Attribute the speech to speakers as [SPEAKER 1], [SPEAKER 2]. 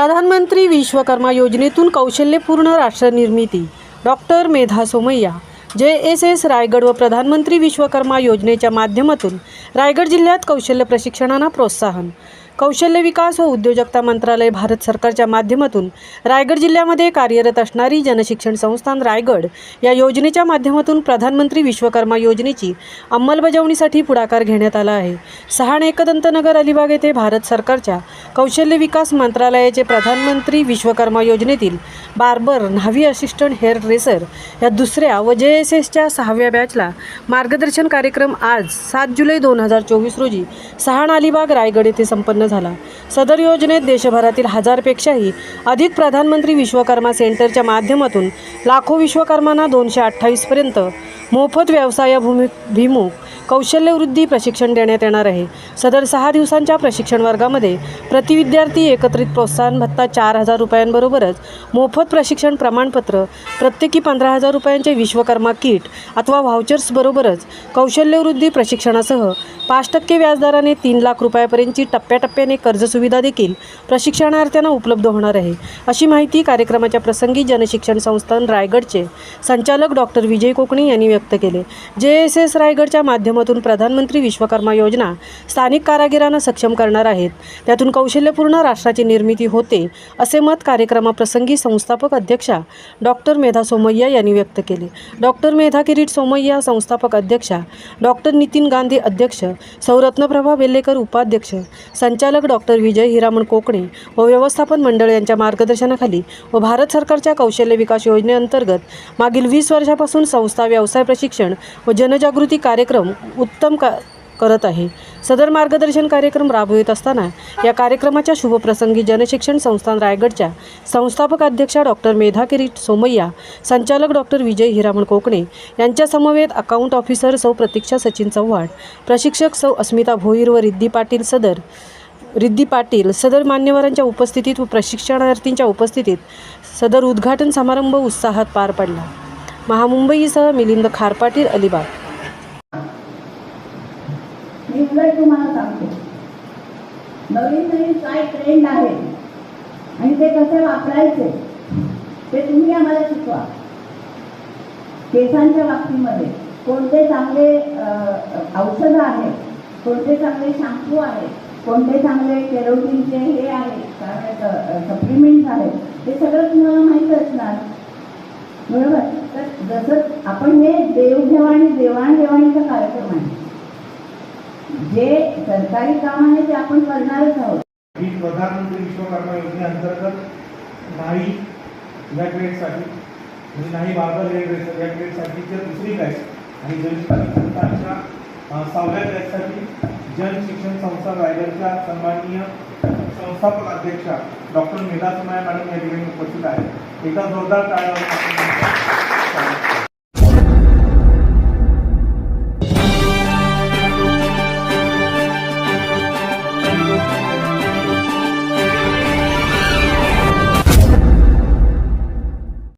[SPEAKER 1] प्रधानमंत्री विश्वकर्मा योजनेतून कौशल्यपूर्ण राष्ट्रनिर्मिती. डॉक्टर मेधा सोमय्या जे एस एस रायगड व प्रधानमंत्री विश्वकर्मा योजनेच्या माध्यमातून रायगड जिल्ह्यात कौशल्य प्रशिक्षणाला प्रोत्साहन. कौशल्य विकास व उद्योजकता मंत्रालय भारत सरकारच्या माध्यमातून रायगड जिल्ह्यामध्ये कार्यरत असणारी जनशिक्षण संस्थान रायगड या योजनेच्या माध्यमातून प्रधानमंत्री विश्वकर्मा योजनेची अंमलबजावणीसाठी पुढाकार घेण्यात आला आहे. सहाण एकदंतनगर अलिबाग येथे भारत सरकारच्या कौशल्य विकास मंत्रालयाचे प्रधानमंत्री विश्वकर्मा योजनेतील बार्बर न्हावी असिस्टंट हेअर ड्रेसर या दुसऱ्या व जे एस एसच्या सहाव्या बॅचला मार्गदर्शन कार्यक्रम आज सात जुलै दोन हजार चोवीस रोजी सहाण अलिबाग रायगड येथे संपन्न झाला. सदर योजनेत देशभरातील हजारपेक्षाही अधिक प्रधानमंत्री विश्वकर्मा सेंटरच्या माध्यमातून लाखो विश्वकर्मांना दोनशे अठ्ठावीसपर्यंत मोफत व्यवसायाभूमी भिमुख कौशल्यवृद्धी प्रशिक्षण देण्यात येणार आहे. सदर सहा दिवसांच्या प्रशिक्षण वर्गामध्ये प्रति विद्यार्थी एकत्रित प्रोत्साहन भत्ता चार हजार रुपयांबरोबरच मोफत प्रशिक्षण प्रमाणपत्र प्रत्येकी पंधरा हजार रुपयांचे विश्वकर्मा किट अथवा व्हाउचर्सबरोबरच कौशल्यवृद्धी प्रशिक्षणासह पाच टक्के व्याजदराने तीन लाख रुपयापर्यंतची टप्प्याटप्प्याने कर्ज सुविधा देखील प्रशिक्षणार्थ्यांना उपलब्ध होणार आहे. अशी माहिती कार्यक्रमाच्या प्रसंगी जनशिक्षण संस्थान रायगडचे संचालक डॉक्टर विजय कोकणी यांनी व्यक्त केले. जे एस एस रायगडच्या माध्यमातून प्रधानमंत्री विश्वकर्मा योजना स्थानिक कारागिरांना सक्षम करणार आहेत. त्यातून कौशल्यपूर्ण राष्ट्राची निर्मिती होते असे मत कार्यक्रमाप्रसंगी संस्थापक अध्यक्षा डॉक्टर मेधा सोमय्या यांनी व्यक्त केले. डॉक्टर मेधा किरीट सोमय्या संस्थापक अध्यक्षा डॉक्टर नितीन गांधी अध्यक्ष सौरत्नप्रभा वेल्लेकर बेल्लेकर उपाध्यक्ष संचालक डॉक्टर विजय हिरामण कोकणे व व्यवस्थापन मंडळ यांच्या मार्गदर्शनाखाली व भारत सरकारच्या कौशल्य विकास योजनेअंतर्गत मागील वीस वर्षापासून संस्था व्यवसाय प्रशिक्षण व जनजागृती कार्यक्रम उत्तम का करत आहे. सदर मार्गदर्शन कार्यक्रम राबवित असताना या कार्यक्रमाच्या शुभप्रसंगी जनशिक्षण संस्थान रायगडच्या संस्थापक अध्यक्षा डॉक्टर मेधा किरीट सोमय्या संचालक डॉक्टर विजय हिरामण कोकणे यांच्या समवेत अकाउंट ऑफिसर सौ प्रतीक्षा सचिन चव्हाण प्रशिक्षक सौ अस्मिता भोईर व रिद्धी पाटील सदर रिद्धी पाटील सदर मान्यवरांच्या उपस्थितीत व प्रशिक्षणार्थींच्या उपस्थितीत सदर उद्घाटन समारंभ उत्साहात पार पडला. महामुंबईसह मिलिंद खारपाटील अलिबाग.
[SPEAKER 2] मी उलट तुम्हाला सांगतो. नवीन नवीन काय ट्रेंड आहे आणि ते कसे वापरायचे ते तुम्ही आम्हाला शिकवा. केसांच्या बाबतीमध्ये कोणते चांगले औषधं आहेत कोणते चांगले शॅम्पू आहेत कोणते चांगले केरोटीनचे हे आहेत काय सप्लिमेंट्स आहेत ते सगळं तुम्हाला माहीत असणार. बरोबर? तर जसं आपण हे देवघेवाणी देवाणघेवाणीचा कार्यक्रम आहे. जे सरकारी काम आहे ते आपण करणारच आहोत.
[SPEAKER 3] ही प्रधानमंत्री विश्वकर्मा योजनेअंतर्गत नाही या ग्रेडसाठी म्हणजे नाही बार्बर या ग्रेड या दुसरी बॅच आणि जनशिक्षण संस्थांच्या अ, सहाव्या जन शिक्षण संस्था रायगडच्या सन्माननीय संस्थापक अध्यक्षा डॉक्टर मेधा सुमाया मॅडम या ठिकाणी उपस्थित आहेत. एका जोरदार टाळ्या